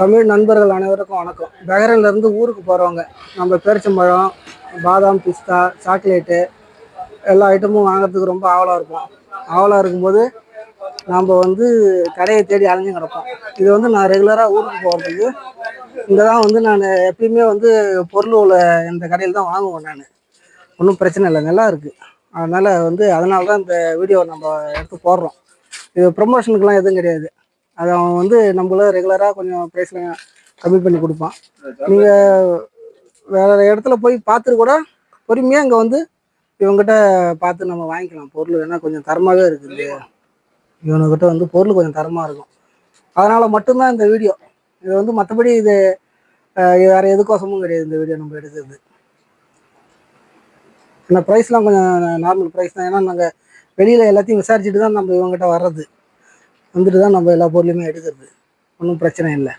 தமிழ் நண்பர்கள் அனைவருக்கும் வணக்கம். பெஹ்ரைன்ல ஊருக்கு போகிறவங்க நம்ம பேரிச்சம்பழம் பாதாம் பிஸ்தா சாக்லேட்டு எல்லா ஐட்டமும் வாங்குறதுக்கு ரொம்ப ஆவலாக இருப்போம். ஆவலாக இருக்கும்போது நாம் வந்து கடையை தேடி அலைஞ்சு கிடப்போம். இது வந்து நான் ரெகுலராக ஊருக்கு போகிறதுக்கு இங்கே தான் வந்து நான் எப்பயுமே வந்து பொருள் உள்ள இந்த கடையில் தான் வாங்குவேன் நான். ஒன்றும் பிரச்சனை இல்லை நல்லா இருக்குது அதனால் வந்து அதனால தான் இந்த வீடியோ நம்ம எடுத்து போடுறோம். இது ப்ரொமோஷனுக்குலாம் எதுவும் கிடையாது. அது அவன் வந்து நம்மள ரெகுலராக கொஞ்சம் ப்ரைஸில் கம்மி பண்ணி கொடுப்பான். நீங்கள் வேறு இடத்துல போய் பார்த்துட்டு கூட பொறுமையாக இங்கே வந்து இவங்ககிட்ட பார்த்து நம்ம வாங்கிக்கலாம். பொருள் ஏன்னா கொஞ்சம் தரமாகவே இருக்குது இவனுக்கிட்ட வந்து பொருள் கொஞ்சம் தரமாக இருக்கும். அதனால் மட்டும்தான் இந்த வீடியோ. இது வந்து மற்றபடி இது வேறு எதுக்கோசமும் கிடையாது இந்த வீடியோ நம்ம எடுக்கிறது. ஏன்னா ப்ரைஸ்லாம் கொஞ்சம் நார்மல் ப்ரைஸ் தான். ஏன்னா நாங்கள் வெளியில் எல்லாத்தையும் விசாரிச்சுட்டு தான் நம்ம இவங்ககிட்ட வர்றது. வந்துட்டு தான் நம்ம எல்லா பொருளையுமே எடுக்கிறது. ஒன்றும் பிரச்சனை இல்லை.